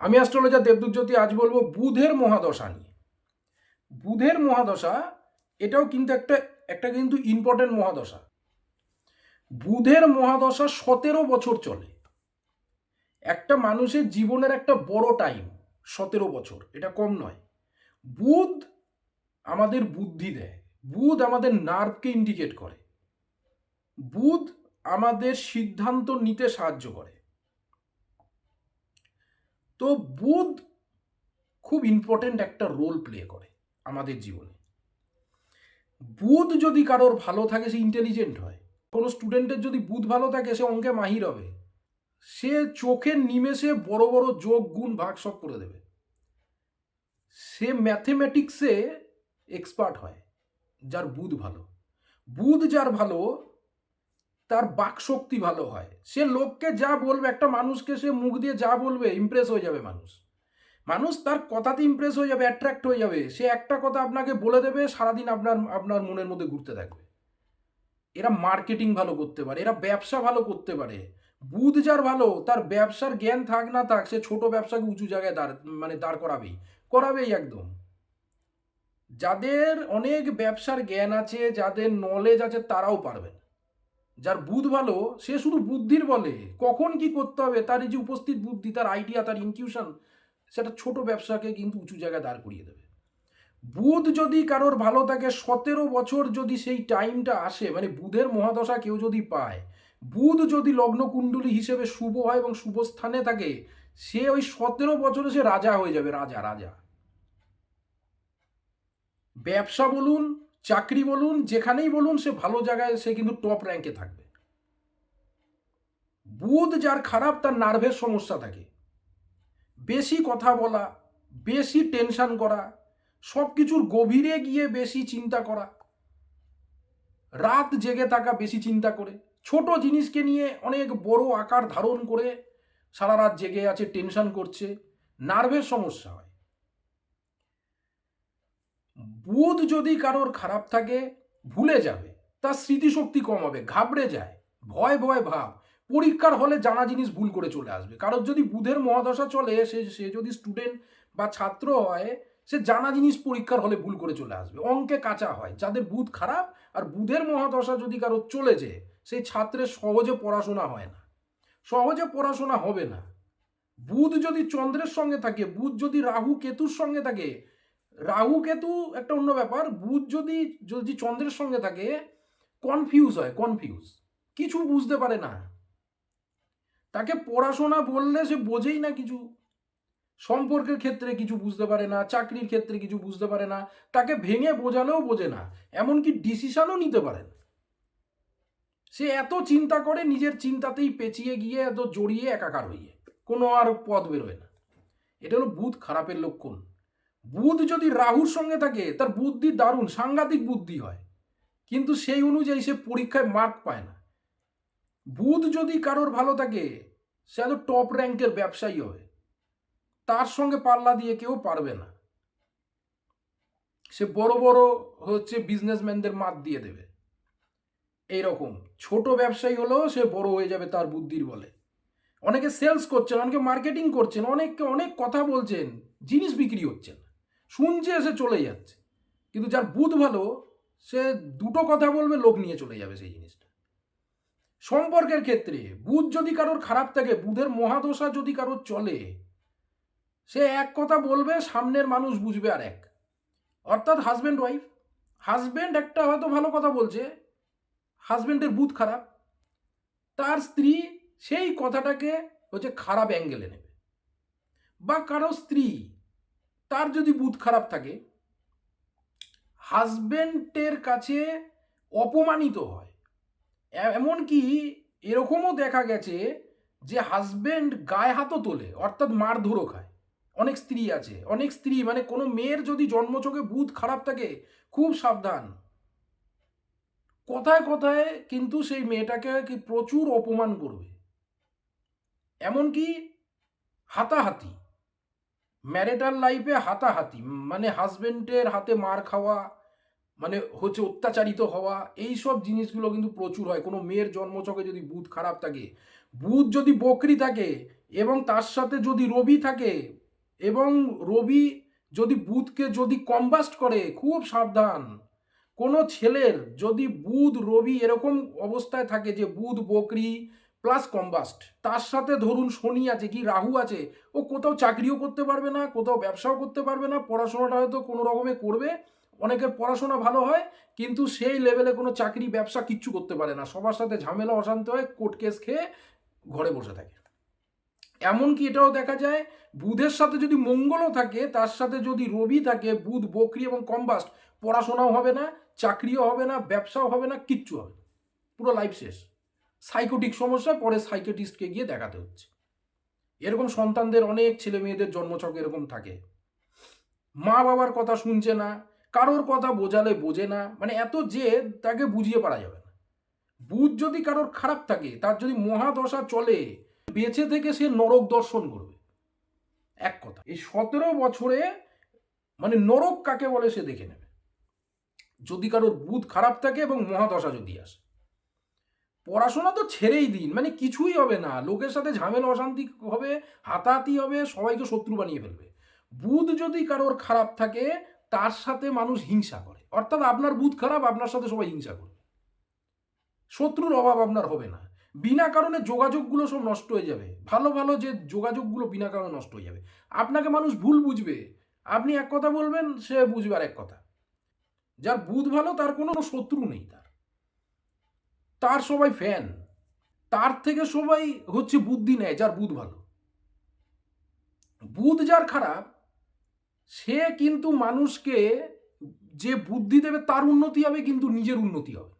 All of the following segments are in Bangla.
আমি অ্যাস্ট্রোলজার দেবদূত জ্যোতি, আজ বলব বুধের মহাদশা নিয়ে। বুধের মহাদশা, এটাও কিন্তু একটা একটা কিন্তু ইম্পর্টেন্ট মহাদশা। বুধের মহাদশা সতেরো বছর চলে। একটা মানুষের জীবনের একটা বড় টাইম সতেরো বছর, এটা কম নয়। বুধ আমাদের বুদ্ধি দেয়, বুধ আমাদের নার্ভকে ইন্ডিকেট করে। বুধ আমাদের সিদ্ধান্ত নিতে সাহায্য করে। তো বুধ খুব ইম্পর্ট্যান্ট একটা রোল প্লে করে আমাদের জীবনে। বুধ যদি কারোর ভালো থাকে, সে ইন্টেলিজেন্ট হয়। কোনো স্টুডেন্টের যদি বুধ ভালো থাকে, সে অঙ্কে মাহির হবে। সে চোখের নিমেষে বড় বড় যোগ, গুণ, ভাগ সব করে দেবে। সে ম্যাথমেটিক্সে এক্সপার্ট হয়, যার বুধ ভালো। বুধ যার ভালো তার বাকশক্তি ভালো হয়। সে লোককে যা বলবে, একটা মানুষকে সে মুখ দিয়ে যা বলবে ইমপ্রেস হয়ে যাবে মানুষ। মানুষ তার কথাতে ইমপ্রেস হয়ে যাবে অ্যাট্রাক্ট হয়ে যাবে। সে একটা কথা আপনাকে বলে দেবে, সারাদিন আপনার আপনার মনের মধ্যে ঘুরতে থাকবে। এরা মার্কেটিং ভালো করতে পারে, এরা ব্যবসা ভালো করতে পারে। বুধ যার ভালো, তার ব্যবসার জ্ঞান থাক না থাক, সে ছোট ব্যবসাকে উঁচু জায়গায় দাঁড় মানে দাঁড় করাবেই করাবেই একদম। যাদের অনেক ব্যবসার জ্ঞান আছে, যাদের নলেজ আছে, তারাও পারবেন যার বুধ ভালো, সে শুধু বুদ্ধির বলে। কখন কি করতে হবে? তার এই যে উপস্থিত বুদ্ধি, তার আইডিয়া তার ইনকিউশন সেটা ছোট ব্যবসাকে কিন্তু উঁচু জায়গায় দাঁড় করিয়ে দেবে। বুধ যদি কারোর ভালো থাকে, সতেরো বছর যদি সেই টাইমটা আসে মানে বুধের মহাদশা কেউ যদি পায়, বুধ যদি লগ্নকুণ্ডলী হিসেবে শুভ হয় এবং শুভ স্থানে থাকে, সে ওই সতেরো বছরে সে রাজা হয়ে যাবে, রাজা রাজা। ব্যবসা বলুন চাকরি বলুন, যেখানেই বলুন, সে ভালো জায়গায় সে কিন্তু টপ র্যাঙ্কে থাকবে। বুধ যার খারাপ, তার নার্ভের সমস্যা থাকে। বেশি কথা বলা, বেশি টেনশন করা সব কিছুর গভীরে গিয়ে বেশি চিন্তা করা, রাত জেগে থাকা, বেশি চিন্তা করে, ছোট জিনিসকে নিয়ে অনেক বড় আকার ধারণ করে সারা রাত জেগে আছে টেনশন করছে নার্ভের সমস্যা হয়। বুধ যদি কারোর খারাপ থাকে, ভুলে যাবে। তার স্মৃতিশক্তি কম হবে, ঘাবড়ে যায়। ভয় ভয়, ভাব। পরীক্ষার হলে জানা জিনিস ভুল করে চলে আসবে। কারোর যদি বুধের মহাদশা চলে, সে সে যদি স্টুডেন্ট বা ছাত্র হয়, সে জানা জিনিস পরীক্ষার হলে ভুল করে চলে আসবে। অঙ্কে কাঁচা হয়। যাদের বুধ খারাপ আর বুধের মহাদশা যদি কারোর চলেছে সেই ছাত্রের সহজে পড়াশোনা হয় না। সহজে পড়াশোনা হবে না। বুধ যদি চন্দ্রের সঙ্গে থাকে, বুধ যদি রাহু কেতুর সঙ্গে থাকে রাহু কেতু একটা অন্য ব্যাপার, বুধ যদি যদি চন্দ্রের সঙ্গে থাকে কনফিউজ হয় কনফিউজ কিছু বুঝতে পারে না। তাকে পড়াশোনা বললে সে বোঝেই না কিছু। সম্পর্কের ক্ষেত্রে কিছু বুঝতে পারে না, চাকরির ক্ষেত্রে কিছু বুঝতে পারে না। তাকে ভেঙে বোঝালেও বোঝে না, এমনকি ডিসিশনও নিতে পারে না সে এত চিন্তা করে নিজের চিন্তাতেই পেঁচিয়ে গিয়ে, এত জড়িয়ে একাকার হইয়ে কোনো আর পথ বেরোয় না। এটা হলো বুধ খারাপের লক্ষণ। বুধ যদি রাহুর সঙ্গে থাকে, তার বুদ্ধি দারুণ, সাংঘাতিক বুদ্ধি হয়। কিন্তু সেই অনুযায়ী সে পরীক্ষায় মার্ক পায় না। বুধ যদি কারোর ভালো থাকে, সে এত টপ র্যাঙ্কের ব্যবসায়ী হবে তার সঙ্গে পাল্লা দিয়ে কেউ পারবে না। সে বড় বড় হচ্ছে বিজনেসম্যানদের মাত দিয়ে দেবে। এইরকম ছোট ব্যবসায়ী হলেও সে বড় হয়ে যাবে তার বুদ্ধির বলে। অনেকে সেলস করছেন, অনেকে মার্কেটিং করছেন, অনেককে অনেক কথা বলছেন, জিনিস বিক্রি হচ্ছে না। শুনছে, সে চলে যাচ্ছে। কিন্তু যার বুধ ভালো, সে দুটো কথা বলবে, লোক নিয়ে চলে যাবে সেই জিনিসটা। সম্পর্কের ক্ষেত্রে বুধ যদি কারোর খারাপ থাকে, বুধের মহাদশা যদি কারোর চলে, সে এক কথা বলবে, সামনের মানুষ বুঝবে আর এক। অর্থাৎ হাজব্যান্ড ওয়াইফ হাজব্যান্ড একটা হয়তো ভালো কথা বলছে হাজব্যান্ডের বুধ খারাপ, তার স্ত্রী সেই কথাটাকে হচ্ছে খারাপ অ্যাঙ্গেলে নেবে। বা কারও স্ত্রী তার যদি বুধ খারাপ থাকে হাজব্যান্ডের কাছে অপমানিত হয়। এমনকি এরকমও দেখা গেছে যে হাজব্যান্ড গায়ে হাতও তোলে, অর্থাৎ মারধরও খায়। অনেক স্ত্রী আছে, অনেক স্ত্রী মানে কোনো মেয়ের যদি জন্মচোখে বুধ খারাপ থাকে, খুব সাবধান। কথায় কথায় কিন্তু সেই মেয়েটাকে কি প্রচুর অপমান করবে। এমনকি হাতাহাতি। ম্যারিটাল লাইফে হাতাহাতি মানে হাজবেন্ডের হাতে মার খাওয়া মানে হচ্ছে অত্যাচারিত হওয়া, এই সব জিনিসগুলো কিন্তু প্রচুর হয়। কোনো মেয়ের জন্মচকে যদি বুধ খারাপ থাকে, বুধ যদি বকরি থাকে, এবং তার সাথে যদি রবি থাকে, এবং রবি যদি বুধকে যদি কম্বাস্ট করে, খুব সাবধান। কোনো ছেলের যদি বুধ রবি এরকম অবস্থায় থাকে যে বুধ বকরি প্লাস কম্বাস্ট তার সাথে ধরুন শনি আছে কি, রাহু আছে, ও কোথাও চাকরিও করতে পারবে না, কোথাও ব্যবসাও করতে পারবে না, পড়াশোনাটা হয়তো কোনো রকমে করবে, অনেকের পড়াশোনা ভালো হয়, কিন্তু সেই লেভেলে কোনো চাকরি, ব্যবসা কিচ্ছু করতে পারে না। সবার সাথে ঝামেলা, অশান্ত হয় কোর্ট কেস খেয়ে ঘরে বসে থাকে। এমনকি এটাও দেখা যায়, বুধের সাথে যদি মঙ্গলও থাকে, তার সাথে যদি রবি থাকে, বুধ বকরি এবং কম্বাস্ট পড়াশোনাও হবে না, চাকরিও হবে না, ব্যবসাও হবে না, কিচ্ছু হবে পুরো লাইফ শেষ। সাইকোটিক সমস্যা, পরে সাইকোটিস্টকে গিয়ে দেখাতে হচ্ছে। এরকম সন্তানদের অনেক ছেলে মেয়েদের জন্মছক এরকম থাকে। মা বাবার কথা শুনছে না, কারোর কথা বোঝালে বোঝে না মানে এত যে তাকে বুঝিয়ে পারা যাবে না। বুধ যদি কারোর খারাপ থাকে, তার যদি মহাদশা চলে, বেঁচে থেকে সে নরক দর্শন করবে। এক কথা, এই সতেরো বছরে মানে নরক কাকে বলে সে দেখে নেবে। যদি কারোর বুধ খারাপ থাকে এবং মহাদশা যদি আসে। পড়াশোনা তো ছেড়েই দিন মানে কিছুই হবে না। লোকের সাথে ঝামেলা, অশান্তি হবে, হাতাহাতি হবে, সবাইকে শত্রু বানিয়ে ফেলবে। বুধ যদি কারোর খারাপ থাকে, তার সাথে মানুষ হিংসা করে। অর্থাৎ আপনার বুধ খারাপ, আপনার সাথে সবাই হিংসা করবে। শত্রুর অভাব আপনার হবে না। বিনা কারণে যোগাযোগগুলো সব নষ্ট হয়ে যাবে। ভালো ভালো যে যোগাযোগগুলো বিনা কারণে নষ্ট হয়ে যাবে। আপনাকে মানুষ ভুল বুঝবে। আপনি এক কথা বলবেন, সে বুঝবে আর এক কথা। যার বুধ ভালো, তার কোনো শত্রু নেই তার। তার সবাই ফ্যান তার থেকে সবাই হচ্ছে বুদ্ধি নেয়, যার বুধ ভালো। বুধ যার খারাপ, সে কিন্তু মানুষকে যে বুদ্ধি দেবে তার উন্নতি হবে, কিন্তু নিজের উন্নতি হবে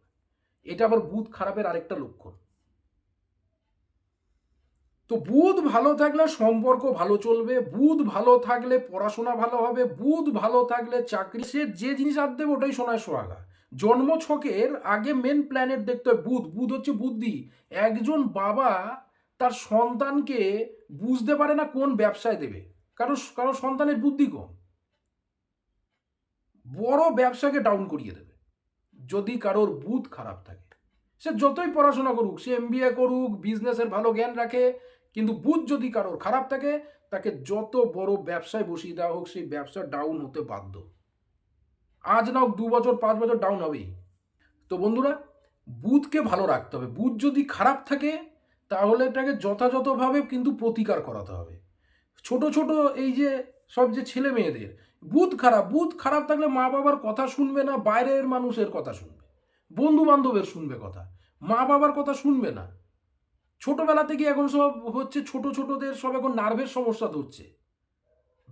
এটা আবার বুধ খারাপের আরেকটা লক্ষণ। তো বুধ ভালো থাকলে সম্পর্ক ভালো চলবে, বুধ ভালো থাকলে পড়াশোনা ভালো হবে, বুধ ভালো থাকলে চাকরি, সে যে জিনিস আর দেবে ওটাই সোনায় সোহাগা। জন্ম ছকের আগে মেন প্ল্যানেট দেখতে হয় বুধ। বুধ হচ্ছে বুদ্ধি। একজন বাবা তার সন্তানকে বুঝতে পারে না কোন ব্যবসায় দেবে। কারণ কারও সন্তানের বুদ্ধি কম। বড় ব্যবসাকে ডাউন করিয়ে দেবে। যদি কারোর বুধ খারাপ থাকে। সে যতই পড়াশোনা করুক, সে এম করুক বিজনেসের ভালো জ্ঞান রাখে, কিন্তু বুধ যদি কারোর খারাপ থাকে, তাকে যত বড় ব্যবসায় বসিয়ে দেওয়া হোক, সেই ব্যবসা ডাউন হতে বাধ্য। আজ না হোক দু বছর, পাঁচ বছর ডাউন হবেই। তো বন্ধুরা বুধকে ভালো রাখতে হবে। বুধ যদি খারাপ থাকে, তাহলে এটাকে যথাযথভাবে কিন্তু প্রতিকার করাতে হবে। ছোট ছোট এই যে সব যে ছেলে মেয়েদের বুধ খারাপ বুধ খারাপ থাকলে মা বাবার কথা শুনবে না, বাইরের মানুষের কথা শুনবে। বন্ধু বান্ধবের শুনবে কথা মা বাবার কথা শুনবে না। ছোটবেলা থেকে এখন সব হচ্ছে ছোট, ছোটদের সব এখন নার্ভের সমস্যা ধরছে।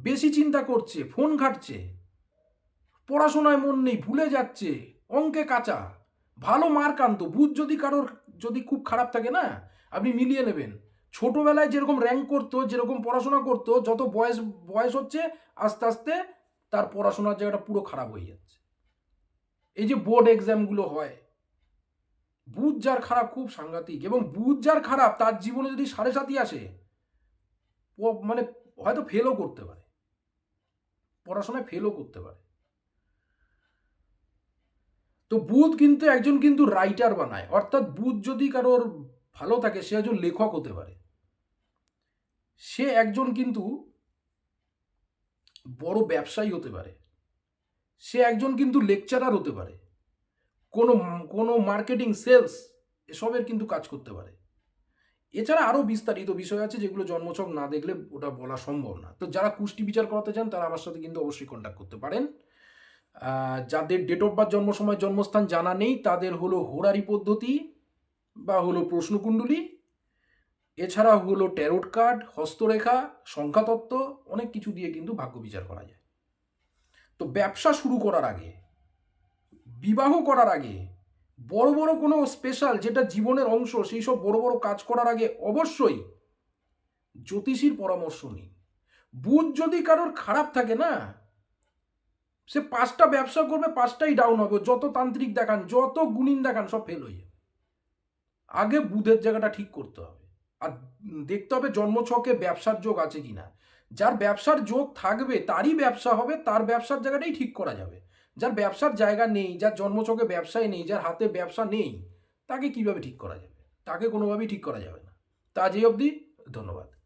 বেশি চিন্তা করছে, ফোন ঘাটছে। পড়াশোনায় মন নেই, ভুলে যাচ্ছে, অঙ্কে কাঁচা। ভালো মার্ক আনতো বুধ যদি কারোর যদি খুব খারাপ থাকে না, আপনি মিলিয়ে নেবেন। ছোটোবেলায় যেরকম র্যাঙ্ক করতো, যেরকম পড়াশোনা করতো, যত বয়স বয়স হচ্ছে, আস্তে আস্তে তার পড়াশোনার জায়গাটা পুরো খারাপ হয়ে যাচ্ছে। এই যে বোর্ড এক্সামগুলো হয় বুধ যার খারাপ, খুব সাংঘাতিক। এবং বুধ যার খারাপ, তার জীবনে যদি সাড়ে সাথী আসে মানে হয়তো ফেলও করতে পারে। পড়াশোনায় ফেলও করতে পারে। তো বুধ কিন্তু একজন কিন্তু রাইটার বানায়। অর্থাৎ বুধ যদি কারোর ভালো থাকে, সে একজন লেখক হতে পারে। সে একজন কিন্তু বড় ব্যবসায়ী হতে পারে। সে একজন কিন্তু লেকচারার হতে পারে। কোনো কোনো মার্কেটিং সেলস এসবের কিন্তু কাজ করতে পারে। এছাড়া আরও বিস্তারিত বিষয় আছে যেগুলো জন্মছক না দেখলে ওটা বলা সম্ভব না। তো যারা কুষ্টি বিচার করাতে চান, তারা আমার সাথে কিন্তু অবশ্যই কন্ট্যাক্ট করতে পারেন। যাদের ডেট অফ বার্থ জন্ম সময়, জন্মস্থান জানা নেই, তাদের হলো হোরারি পদ্ধতি বা হলো প্রশ্নকুণ্ডলী এছাড়া হলো ট্যারোট কার্ড হস্তরেখা, সংখ্যাতত্ত্ব, অনেক কিছু দিয়ে কিন্তু ভাগ্য বিচার করা যায়। তো ব্যবসা শুরু করার আগে, বিবাহ করার আগে, বড় বড় কোনো স্পেশাল যেটা জীবনের অংশ, সেই সব বড় বড় কাজ করার আগে অবশ্যই জ্যোতিষীর পরামর্শ নিন। বুধ যদি কারোর খারাপ থাকে না সে পাঁচটা ব্যবসা করবে, পাঁচটাই ডাউন হবে। যত তান্ত্রিক দেখান, যত গুণিন দেখান, সব ফেল হয়ে যাবে। আগে বুধের জায়গাটা ঠিক করতে হবে। আর দেখতে হবে জন্মছকে ব্যবসার যোগ আছে কিনা। যার ব্যবসার যোগ থাকবে, তারই ব্যবসা হবে, তার ব্যবসার জায়গাটাই ঠিক করা যাবে। যার ব্যবসার জায়গা নেই, যার জন্মছকে ব্যবসায় নেই, যার হাতে ব্যবসা নেই, তাকে কীভাবে ঠিক করা যাবে? তাকে কোনোভাবেই ঠিক করা যাবে না। তা এই অবধি। ধন্যবাদ।